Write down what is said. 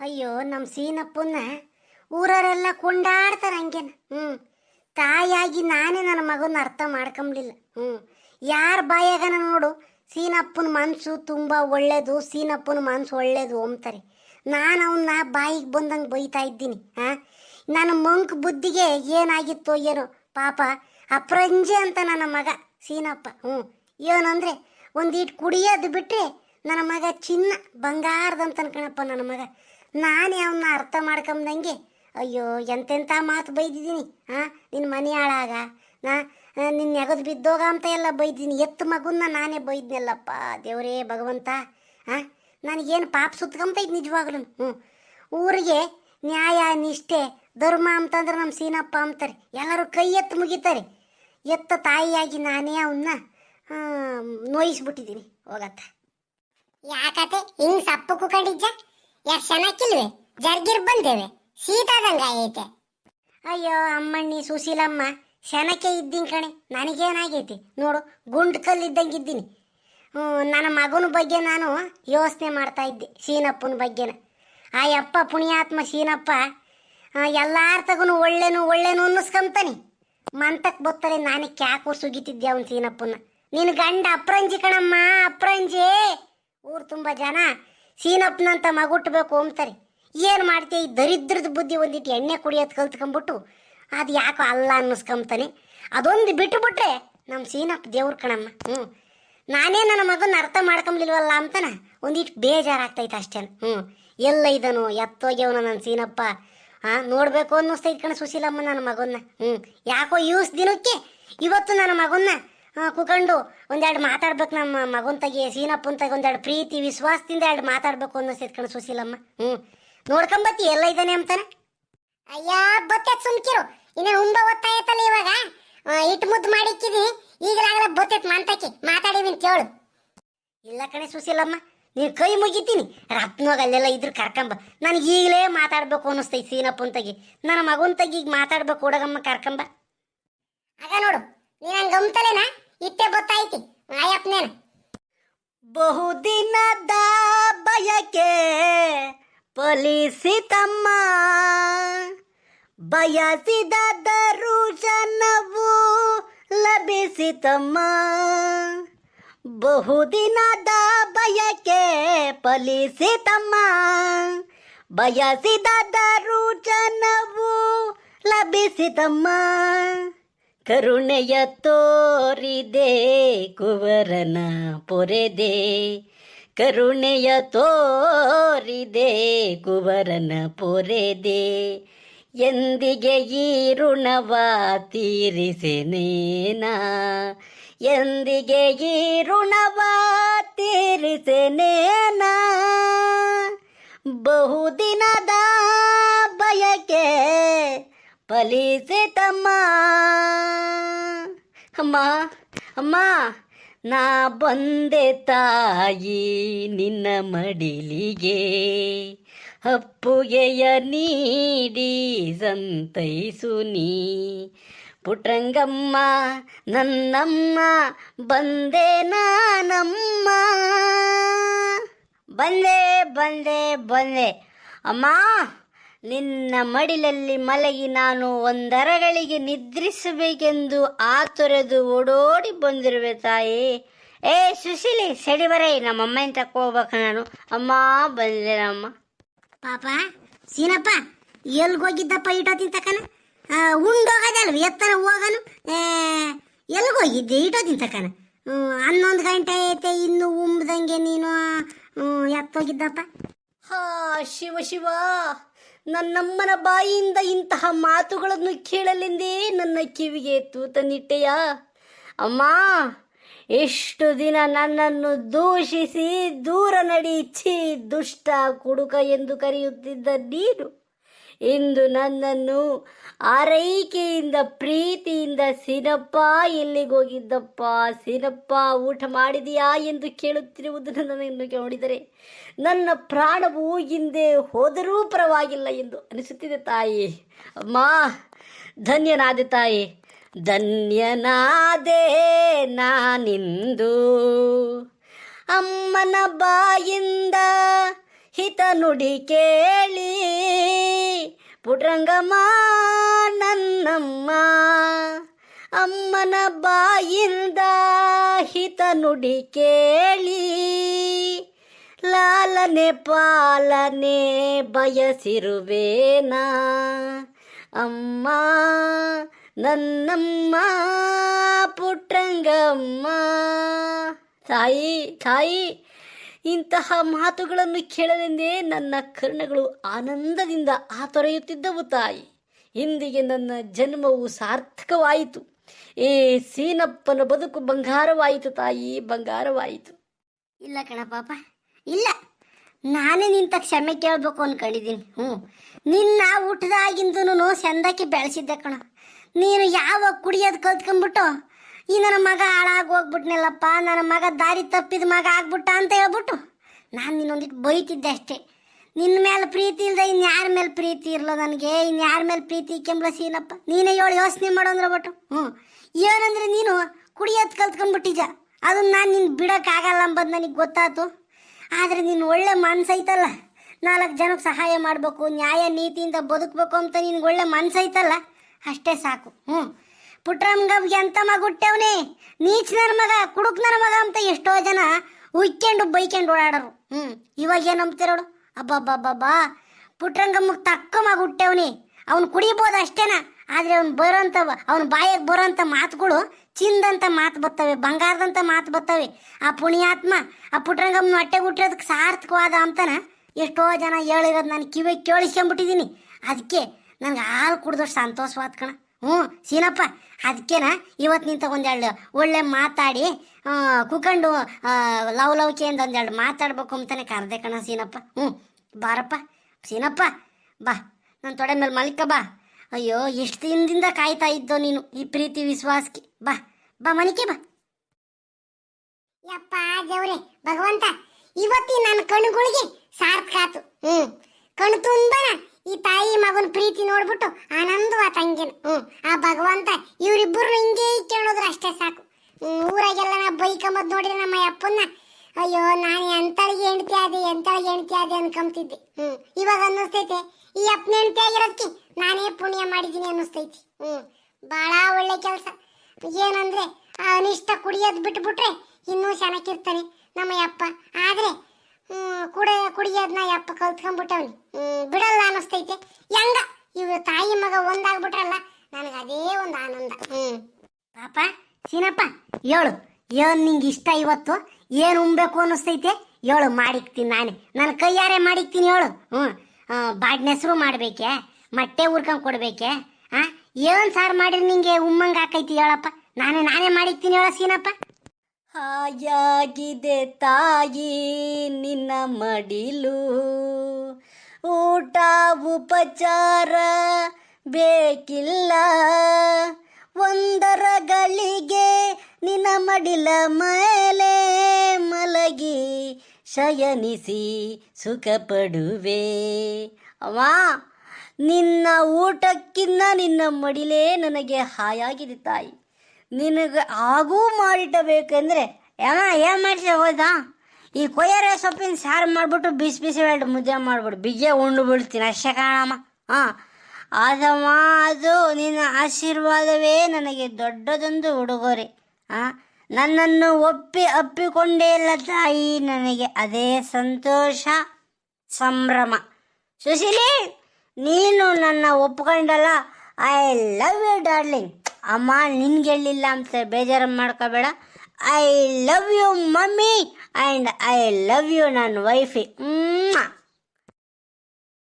ಅಯ್ಯೋ ನಮ್ಮ ಸೀನಪ್ಪನ್ನ ಊರವರೆಲ್ಲ ಕೊಂಡಾಡ್ತಾರೆ ಹಂಗೇನ. ಹ್ಞೂ ತಾಯಿಯಾಗಿ ನಾನೇ ನನ್ನ ಮಗನ ಅರ್ಥ ಮಾಡ್ಕೊಂಬ್ಲಿಲ್ಲ. ಹ್ಞೂ ಯಾರ ಬಾಯಾಗನ ನೋಡು, ಸೀನಪ್ಪನ ಮನಸ್ಸು ತುಂಬ ಒಳ್ಳೇದು, ಸೀನಪ್ಪನ ಮನಸ್ಸು ಒಳ್ಳೇದು ಅಂತಾರೆ. ನಾನು ಅವನ್ನ ಬಾಯಿಗೆ ಬಂದಂಗೆ ಬೈತಾ ಇದ್ದೀನಿ ಹಾಂ ನನ್ನ ಮಂಕ್ ಬುದ್ಧಿಗೆ ಏನಾಗಿತ್ತೋ ಏನೋ, ಪಾಪ, ಅಪ್ರಂಜೆ ಅಂತ ನನ್ನ ಮಗ ಸೀನಪ್ಪ. ಹ್ಞೂ ಏನಂದರೆ, ಒಂದೀಟ್ ಕುಡಿಯೋದು ಬಿಟ್ಟರೆ ನನ್ನ ಮಗ ಚಿನ್ನ ಬಂಗಾರದಂತ ಅನ್ಕಣಪ್ಪ ನನ್ನ ಮಗ. ನಾನೇ ಅವನ್ನ ಅರ್ಥ ಮಾಡ್ಕೊಂಬಂಗೆ ಅಯ್ಯೋ, ಎಂತೆಂಥ ಮಾತು ಬೈದಿದ್ದೀನಿ ಹಾಂ ನಿನ್ನ ಮನೆ ಹಾಳಾಗ ನಾ ನಿನ್ನ ನೆಗದು ಬಿದ್ದೋಗ ಅಂತ ಎಲ್ಲ ಬೈದಿದ್ದೀನಿ ಎತ್ತು ಮಗುನ ನಾನೇ ಬೈದ್ನಲ್ಲಪ್ಪ, ದೇವರೇ ಭಗವಂತ ಹಾಂ ನನಗೇನು ಪಾಪ ಸುತ್ಕೊಂಬೈದು ನಿಜವಾಗ್ಲೂ ಹ್ಞೂ ಊರಿಗೆ ನ್ಯಾಯ, ನಿಷ್ಠೆ, ಧರ್ಮ ಅಂತಂದ್ರೆ ನಮ್ಮ ಸೀನಪ್ಪ ಅಂತಾರೆ, ಎಲ್ಲರೂ ಕೈ ಎತ್ತು ಮುಗಿತಾರೆ, ಎತ್ತ ತಾಯಿಯಾಗಿ ನಾನೇ ಅವನ್ನ ನೋಯಿಸ್ಬಿಟ್ಟಿದ್ದೀನಿ, ಹೋಗತ್ತ. ಯಾಕತೆ, ಹಿಂಗೆ ಸಪ್ಪು ಕುಕೊಂಡಿದ್ಜ ಯಾಕೆ ಜರ್ಗಿರ್ ಬಂದೇವೆ. ಸೀತಾದಂಗ ಐತೆ ಅಯ್ಯೋ, ಅಮ್ಮಣ್ಣಿ, ಸುಶೀಲಮ್ಮ, ಶನಕ್ಕೆ ಇದ್ದೀನಿ ಕಣೆ. ನನಗೇನಾಗೈತಿ? ನೋಡು, ಗುಂಡ್ ಕಲ್ಲಿದ್ದಂಗೆ ಇದ್ದೀನಿ ನನ್ನ ಮಗನ ಬಗ್ಗೆ ನಾನು ಯೋಚನೆ ಮಾಡ್ತಾ ಇದ್ದೆ, ಶೀನಪ್ಪನ ಬಗ್ಗೆನ. ಆ ಯಪ್ಪ ಪುಣ್ಯಾತ್ಮ ಶೀನಪ್ಪ ಎಲ್ಲಾರ ತಗೂ ಒಳ್ಳೇನು ಒಳ್ಳೇನು ಅನ್ನಿಸ್ಕೊಂತಾನೆ. ಮಂತಕ್ಕೆ ಬರ್ತಾರೆ ನಾನು ಕ್ಯಾಕು ಸುಗಿತಿದ್ದೆ ಅವನು ಸೀನಪ್ಪನ ನಿನ್ನ ಗಂಡ ಅಪ್ರಂಜಿ ಕಣಮ್ಮ, ಅಪ್ರಂಜಿ! ಊರು ತುಂಬ ಜನ ಸೀನಪ್ಪನಂತ ಮಗುಟ್ಬೇಕು ಅಂತಾರೆ ಏನು ಮಾಡ್ತೀಯ? ಈ ದರಿದ್ರದ ಬುದ್ಧಿ ಒಂದಿಟ್ಟು ಎಣ್ಣೆ ಕುಡಿಯೋದು ಕಲ್ತ್ಕೊಂಬಿಟ್ಟು ಅದು ಯಾಕೋ ಅಲ್ಲ ಅನ್ನಿಸ್ಕೊಂತಾನೆ ಅದೊಂದು ಬಿಟ್ಟುಬಿಟ್ರೆ ನಮ್ಮ ಸೀನಪ್ಪ ದೇವ್ರ ಕಣಮ್ಮ. ಹ್ಞೂ ನಾನೇ ನನ್ನ ಮಗನ ಅರ್ಥ ಮಾಡ್ಕೊಂಬ್ಲಿಲ್ವಲ್ಲ ಅಂತನ ಒಂದಿಟ್ಟು ಬೇಜಾರಾಗ್ತೈತೆ ಅಷ್ಟೇ ಹ್ಞೂ ಎಲ್ಲ ಇದನು, ಎತ್ತೋಗ್ಯವನ ನನ್ನ ಸೀನಪ್ಪ. ಹಾಂ ನೋಡಬೇಕು ಅನ್ನಿಸ್ತೈತೆ ಕಣ ಸುಶೀಲಮ್ಮ ನನ್ನ ಮಗನ್ನ. ಹ್ಞೂ ಯಾಕೋ ಯೂಸ್ ದಿನಕ್ಕೆ ಇವತ್ತು ನನ್ನ ಮಗನ್ನ ಕುಕೊಂಡು ಒಂದೆರಡು ಮಾತಾಡ್ಬೇಕು ನಮ್ಮ ಮಗನ ತಗಿ, ಸೀನಪ್ಪನ ತಗಿ ಒಂದೆರಡು ಪ್ರೀತಿ, ವಿಶ್ವಾಸದಿಂದ ಎರಡು ಮಾತಾಡ್ಬೇಕು ಅನ್ನಿಸ್ತೈತೆ ಕಣ ಸುಶೀಲಮ್ಮ. ಹ್ಞೂ ನೋಡ್ಕೊಂಬತ್ತಿ, ಎಲ್ಲ ಇದ್ದಾನೆ ಅಂತಾನೆ? ಅಯ್ಯ, ಬತ್ತೆ ಸುಮ್ಕಿರು. ಇನ್ನ ಹುಂಬ ಒತ್ತಾಯತ್ತಲ್ಲ ಇವಾಗ. ಇಟ್ಟು ಮುದ್ದು ಮಾಡಿಕ್ಕಿದಿ. ಈಗಲಾಗಲ ಬತ್ತೈತ್ ಮಾಂತಾಕಿ. ಮಾತಾಡಿವಿ ಅಂತ ಹೇಳು ಇಲ್ಲ ಕಣೆ ಸುಶೀಲಮ್ಮ, ನೀನು ಕೈ ಮುಗಿತೀನಿ. ರಪ್ನೋಗ ಅಲ್ಲೆಲ್ಲ ಇದ್ರು ಕರ್ಕಂಬ. ನನಗೆ ಈಗಲೇ ಮಾತಾಡ್ಬೇಕು ಅನ್ನಿಸ್ತೈತಿ ಸೀನಪ್ಪನ ತಗಿ. ನನ್ನ ಮಗನ ತಗಿ ಈಗ ಮಾತಾಡ್ಬೇಕು, ಹುಡುಗಮ್ಮ ಕರ್ಕಂಬ. ಅದ ನೋಡು, ನೀನ್ ಹಂಗೆ ಗಮ್ತಲೇನ? ಇಟ್ಟೆ ಬತ್ತಾಯ್ತಿ ಆಯಪ್ಪನೇನ ಬಹುದಿನದ ಬಯಕೆ ಫಲಿಸಿತಮ್ಮ ಬಯಸಿದ ದರುಜನವು ಲಭಿಸಿತಮ್ಮ ಬಹುದಿನದ ಬಯಕೆ ಫಲಿಸಿತಮ್ಮ ಬಯಸಿದ ದರುಜನವು ಲಭಿಸಿತಮ್ಮ ಕರುಣೆಯ ತೋರಿದೆ, ಕುವರನ ಪೊರೆದೆ. ಕರುಣೆಯ ತೋರಿದೆ, ಕುವರನ ಪೊರೆದೆ. ಎಂದಿಗೆ ಈ ಋಣವ ತೀರಿಸೆನೇನ ಎಂದಿಗೆ ಈ ಋಣವ ತೀರಿಸೆನೇನ ಬಹುದಿನದ ಬಯಕೆ ಫಲಿಸಿತಮ್ಮ ಅಮ್ಮ? ಅಮ್ಮ, ನಾ ಬಂದೆ ತಾಯಿ ನಿನ್ನ ಮಡಿಲಿಗೆ. ಅಪ್ಪುಗೆಯ ನೀಡಿ ಸಂತೈಸು ನೀ. ಪುಟ್ರಂಗಮ್ಮ ನನ್ನಮ್ಮ, ಬಂದೆ ನಾನಮ್ಮ. ಬಂದೆ ಬಂದೆ ಬಂದೆ. ಅಮ್ಮ ನಿನ್ನ ಮಡಿಲಲ್ಲಿ ಮಲಗಿ ನಾನು ಒಂದರಗಳಿಗೆ ನಿದ್ರಿಸಬೇಕೆಂದು ಆತುರದು ಓಡೋಡಿ ಬಂದಿರುವೆ ತಾಯಿ. ಏ ಸುಶೀಲಿ ಸಡಿ ಬರೇ ನಮ್ಮ ಅಮ್ಮನ ತಕ್ಕ ಹೋಗ್ಬೇಕು ನಾನು. ಅಮ್ಮ ಬಂದಿದೆ ನಮ್ಮ ಪಾಪ ಸೀನಪ್ಪ ಎಲ್ಗೋಗಿದ್ದಪ್ಪ ಇಟೋತಿನ ತಕನ ಉಂಡೋಗದಲ್ ಎತ್ತರ ಹೋಗನು? ಎಲ್ಗೋಗಿದ್ದೆ ಇಟೋತಿನ ತಕನ ಹನ್ನೊಂದು ಗಂಟೆ ಐತೆ ಇನ್ನು ಉಂಬ್ದಂಗೆ ನೀನು ಎತ್ತೋಗಿದ್ದಪ್ಪ. ಹಾ ಶಿವ ಶಿವ. ನನ್ನಮ್ಮನ ಬಾಯಿಯಿಂದ ಇಂತಹ ಮಾತುಗಳನ್ನು ಕೇಳಲೆಂದೇ ನನ್ನ ಕಿವಿಗೆ ತೂತನಿಟ್ಟೆಯ ಅಮ್ಮ ಎಷ್ಟು ದಿನ ನನ್ನನ್ನು ದೂಷಿಸಿ ದೂರ ನಡೀಚಿ ದುಷ್ಟ ಕುಡುಕ ಎಂದು ಕರೆಯುತ್ತಿದ್ದ ನೀನು. ಇಂದು ನನ್ನನ್ನು ಆರೈಕೆಯಿಂದ, ಪ್ರೀತಿಯಿಂದ, ಸಿನಪ್ಪ ಎಲ್ಲಿಗೋಗಿದ್ದಪ್ಪ ಸಿನಪ್ಪ, ಊಟ ಮಾಡಿದೆಯಾ ಎಂದು ಕೇಳುತ್ತಿರುವುದು ನನ್ನನ್ನು ನೋಡಿದರೆ, ನನ್ನ ಪ್ರಾಣವು ಹಿಂದೆ ಹೋದರೂ ಪರವಾಗಿಲ್ಲ ಎಂದು ಅನಿಸುತ್ತಿದೆ ತಾಯಿ. ಅಮ್ಮ, ಧನ್ಯನಾದೆ ತಾಯಿ. ಧನ್ಯನಾದೆ ನಾನಿಂದು. ಅಮ್ಮನ ಬಾಯಿಂದ ಹಿತ ನುಡಿ ಕೇಳಿ ಪುಟ್ರಂಗಮ್ಮ ನನ್ನಮ್ಮ, ಅಮ್ಮನ ಬಾಯಿಂದ ಹಿತ ನುಡಿ ಕೇಳಿ, ಲಾಲನೆ ಪಾಲನೆ ಬಯಸಿರುವೇನಾ? ಅಮ್ಮ, ನನ್ನಮ್ಮ ಪುಟ್ರಂಗಮ್ಮ ತಾಯಿ ತಾಯಿ ಇಂತಹ ಮಾತುಗಳನ್ನು ಕೇಳಲೆಂದೇ ನನ್ನ ಕರ್ಣಗಳು ಆನಂದದಿಂದ ಆತೊರೆಯುತ್ತಿದ್ದವು ತಾಯಿ. ಇಂದಿಗೆ ನನ್ನ ಜನ್ಮವು ಸಾರ್ಥಕವಾಯಿತು. ಏ ಸೀನಪ್ಪನ ಬದುಕು ಬಂಗಾರವಾಯಿತು ತಾಯಿ, ಬಂಗಾರವಾಯಿತು. ಇಲ್ಲ ಕಣ ಪಾಪ ಇಲ್ಲ. ನಾನೇ ನಿಂತ ಕ್ಷಮೆ ಕೇಳಬೇಕು ಅನ್ಕೊಂಡಿದ್ದೀನಿ. ಹ್ಞೂ. ನಿನ್ನ ಹುಟ್ಟದಾಗಿಂದನು ಚಂದಕ್ಕೆ ಬೆಳೆಸಿದ್ದೆ ಕಣ. ನೀನು ಯಾವ ಕುಡಿಯೋದು ಕಲ್ತ್ಕೊಂಡ್ಬಿಟ್ಟು ಈ ನನ್ನ ಮಗ ಹಾಳಾಗಿ ಹೋಗ್ಬಿಟ್ನಲ್ಲಪ್ಪ, ನನ್ನ ಮಗ ದಾರಿ ತಪ್ಪಿದ ಮಗ ಆಗ್ಬಿಟ್ಟ ಅಂತ ಹೇಳ್ಬಿಟ್ಟು ನಾನು ನಿನ್ನೊಂದಿಟ್ಟು ಬೈತಿದ್ದೆ ಅಷ್ಟೇ. ನಿನ್ನ ಮೇಲೆ ಪ್ರೀತಿ ಇಲ್ಲದೆ ಯಾರ ಮೇಲೆ ಪ್ರೀತಿ ಇರಲೋ ನನಗೆ? ಇನ್ಯಾರ ಮೇಲೆ ಪ್ರೀತಿ ಇಕ್ಕೆಂಬ್ಲ ಸೀನಪ್ಪ? ನೀನೇ ಹೇಳಿ ಯೋಚನೆ ಮಾಡೋಂದ್ರೆ ಬಟ್ಟು ಹ್ಞೂ ಏನಂದ್ರೆ ನೀನು ಕುಡಿಯೋದ್ ಕಲ್ತ್ಕೊಂಡ್ಬಿಟ್ಟಿದ್ದ ಅದನ್ನ ನಾನು ನಿನ್ನ ಬಿಡೋಕ್ಕಾಗಲ್ಲ ಅಂಬದು ನನಗೆ ಗೊತ್ತಾಯ್ತು ಆದರೆ ನಿನ್ನ ಒಳ್ಳೆ ಮನಸ್ಸೈತಲ್ಲ ನಾಲ್ಕು ಜನಕ್ಕೆ ಸಹಾಯ ಮಾಡಬೇಕು, ನ್ಯಾಯ ನೀತಿಯಿಂದ ಬದುಕಬೇಕು ಅಂತ ನಿನ್ಗೆ ಒಳ್ಳೆ ಮನಸ್ಸೈತಲ್ಲ ಅಷ್ಟೇ ಸಾಕು. ಹ್ಞೂ ಪುಟ್ರಮ್ಗವ್ಗೆ ಎಂತ ಮಗ ಹುಟ್ಟವನೇ? ನೀಚ್ ನನ್ನ ಮಗ ಕುಡುಕ್ ನನ್ನ ಮಗ ಅಂತ ಎಷ್ಟೋ ಜನ ಉಯ್ಕೊಂಡು ಬೈಕೊಂಡು ಓಡಾಡರು. ಹ್ಞೂ ಇವಾಗ ಏನು ನಂಬ್ತಿರೋಡು ಅಬ್ಬಬ್ಬಬ್ಬಬ್ಬಾ. ಪುಟ್ರಂಗಮ್ಮಗೆ ತಕ್ಕ ಮಗ ಹುಟ್ಟವನೇ. ಅವ್ನು ಕುಡಿಬೋದು ಅಷ್ಟೇನ? ಆದರೆ ಅವ್ನು ಬರೋಂಥ ಅವ್ನ ಬಾಯಿಗೆ ಬರೋಂಥ ಮಾತುಗಳು ಚಿಂದಂತ ಮಾತು ಬರ್ತವೆ ಬಂಗಾರದಂತ ಮಾತು ಬರ್ತವೆ. ಆ ಪುಣ್ಯಾತ್ಮ, ಆ ಪುಟ್ರಂಗಮ್ಮನ ಹೊಟ್ಟೆಗೆ ಹುಟ್ಟಿರೋದಕ್ಕೆ ಸಾರ್ಥಕವಾದ ಅಂತನ ಎಷ್ಟೋ ಜನ ಹೇಳಿರೋದು ನಾನು ಕಿವಿ ಕೇಳಿಸ್ಕೊಂಬಿಟ್ಟಿದ್ದೀನಿ. ಅದಕ್ಕೆ ನನಗೆ ಹಾಲು ಕುಡ್ದಷ್ಟು ಸಂತೋಷವಾದ ಕಣ. ಹ್ಞೂ ಸೀನಪ್ಪ ಅದಕ್ಕೇನ ಇವತ್ತು ನಿಂತ ಒಂದೆರಡು ಒಳ್ಳೆ ಮಾತಾಡಿ ಕುಕಂಡು ಆ, ಲವ್ ಲವ್ಕೆಯಿಂದ ಒಂದೆರಡು ಮಾತಾಡ್ಬೇಕು ಅಂತಾನೆ ಕರೆದೆ ಕಣ ಸೀನಪ್ಪ. ಹ್ಞೂ ಬಾರಪ್ಪ ಸೀನಪ್ಪ ಬಾ ನನ್ನ ತೊಡೆ ಮೇಲೆ ಮಲ್ಕ ಬಾ. ಅಯ್ಯೋ ಎಷ್ಟು ದಿನದಿಂದ ಕಾಯ್ತಾ ಇದ್ದೋ ನೀನು ಈ ಪ್ರೀತಿ ವಿಶ್ವಾಸಕ್ಕೆ ಬಾ ಬಾ ಮನಿಕೆ ಬಾ. ಯಪ್ಪ ದೇವ್ರೆ ಭಗವಂತ ಇವತ್ತಿ ನನ್ನ ಕಣ್ಣುಗಳಿಗೆ ಸಾರ್ಥಕ ಆತು ಹ್ಞೂ. ಕಣ್ಣು ತುಂಬನ ಈ ತಾಯಿ ಮಗನ ಪ್ರೀತಿ ನೋಡ್ಬಿಟ್ಟು ಆನಂದವಾತ ತಂಗಿನ? ಹ್ಮ್. ಆ ಭಗವಂತ ಇವರಿಬ್ಬರು ಹಿಂಗೆ ಕೇಳೋದ್ರ ಅಷ್ಟೇ ಸಾಕು. ಹ್ಮ್, ಊರಾಗೆಲ್ಲ ನಾ ಬೈಕಂಬದ್ ನೋಡಿದ್ರೆ ನಮ್ಮ ಅಪ್ಪನ್ನ ಅಯ್ಯೋ ನಾನು ಎಂತಳಿಗೆ ಹೆಂಡತಿ ಆದೆ ಎಂತಳಿಗೆ ಹೆಂಡತಿ ಆದೆ ಅನ್ಕೊಂತಿದ್ದೆ ಹ್ಮ್. ಇವಾಗ ಅನ್ನಿಸ್ತೈತೆ ಈ ಅಪ್ಪನ ಹೆಂಡತಿ ಆಗಿರೋದಕ್ಕೆ ನಾನೇ ಪುಣ್ಯ ಮಾಡಿದ್ದೀನಿ ಅನ್ನಿಸ್ತೈತಿ. ಹ್ಮ್. ಭಾಳ ಒಳ್ಳೆ ಕೆಲಸ. ಏನಂದ್ರೆ ಆ ಅನಿಷ್ಟ ಕುಡಿಯೋದು ಬಿಟ್ಬಿಟ್ರೆ ಇನ್ನೂ ಚೆನ್ನಾಗಿರ್ತಾನೆ ನಮ್ಮ ಅಪ್ಪ. ಆದ್ರೆ ಹ್ಮ್, ಕುಡ ಕುಡಿಯೋದನ್ನ ಯಪ್ಪ ಕಲ್ತ್ಕೊಂಡ್ಬಿಟ್ಟವನಿ. ಬಿಡಲ್ಲ ಅನ್ನಿಸ್ತೈತೆ. ಹೆಂಗ? ಇವ್ ತಾಯಿ ಮಗ ಒಂದಾಗ್ಬಿಟ್ರಲ್ಲ, ನನಗೆ ಅದೇ ಒಂದು ಆನಂದ. ಹ್ಮ್. ಪಾಪ, ಸೀನಪ್ಪ ಹೇಳು ಏನು ನಿಂಗೆ ಇಷ್ಟ ಇವತ್ತು? ಏನು ಉಣ್ಬೇಕು ಅನ್ನಿಸ್ತೈತೆ? ಹೇಳು ಮಾಡಿಕ್ತೀನಿ ನಾನೇ. ನನ್ನ ಕೈಯಾರೆ ಮಾಡಿಕ್ತೀನಿ ಹೇಳು ಹ್ಞೂ ಬಾಡ್ನ ಹೆಸರು ಮಾಡಬೇಕೆ? ಮೊಟ್ಟೆ ಉರ್ಕೊಂಡು ಕೊಡಬೇಕೆ? ಹಾಂ ಏನು ಸಾರು ಮಾಡಿದ್ರೆ ನಿಂಗೆ ಉಮ್ಮಂಗೆ ಹಾಕೈತಿ ಹೇಳಪ್ಪ? ನಾನೇ ನಾನೇ ಮಾಡಿಕ್ತೀನಿ ಹೇಳ ಸೀನಪ್ಪ. ಹಾಯಾಗಿದೆ ತಾಯಿ, ನಿನ್ನ ಮಡಿಲು. ಊಟ, ಉಪಚಾರ ಬೇಕಿಲ್ಲ. ಒಂದರ ಗಳಿಗೆ ನಿನ್ನ ಮಡಿಲ ಮೇಲೆ ಮಲಗಿ ಶಯನಿಸಿ ಸುಖ ಪಡುವೆ ಅವ ನಿನ್ನ ಊಟಕ್ಕಿನ್ನ ನಿನ್ನ ಮಡಿಲೇ ನನಗೆ ಹಾಯಾಗಿದೆ ತಾಯಿ. ನಿನಗೆ ಆಗೂ ಮಾಡಿಟ್ಟಬೇಕಂದ್ರೆ ಏನ ಏನು ಮಾಡಿಸ ಹೋದಾ ಈ ಕೊಯ್ಯರೆ ಸೊಪ್ಪಿನ ಸಾರು ಮಾಡಿಬಿಟ್ಟು ಬಿಸಿ ಬಿಸಿ ಬೇಡ ಮುದ್ದೆ ಮಾಡ್ಬಿಡು. ಬಿಜೆ ಉಂಡು ಬಿಡ್ತೀನಿ, ಅಷ್ಟೇ ಕಾಣಮ್ಮ. ಹಾಂ. ಅದಮ್ಮ ಅದು ನಿನ್ನ ಆಶೀರ್ವಾದವೇ ನನಗೆ ದೊಡ್ಡದೊಂದು ಉಡುಗೊರೆ. ಹಾಂ. ನನ್ನನ್ನು ಒಪ್ಪಿ ಅಪ್ಪಿಕೊಂಡೇ ಇಲ್ಲ ತಾಯಿ, ನನಗೆ ಅದೇ ಸಂತೋಷ, ಸಂಭ್ರಮ. ಸುಶೀಲಿ, ನೀನು ನನ್ನ ಒಪ್ಕೊಂಡಲ್ಲ. ಐ ಲವ್ ಯು ಡಾರ್ಲಿಂಗ್ ಅಮ್ಮ, ನಿನ್ಗೆ ಹೇಳಿಲ್ಲ ಅಂತ ಬೇಜಾರು ಮಾಡ್ಕೋಬೇಡ. I love you mummy and I love you ನನ್ನ ವೈಫಿ ಹ್ಞೂ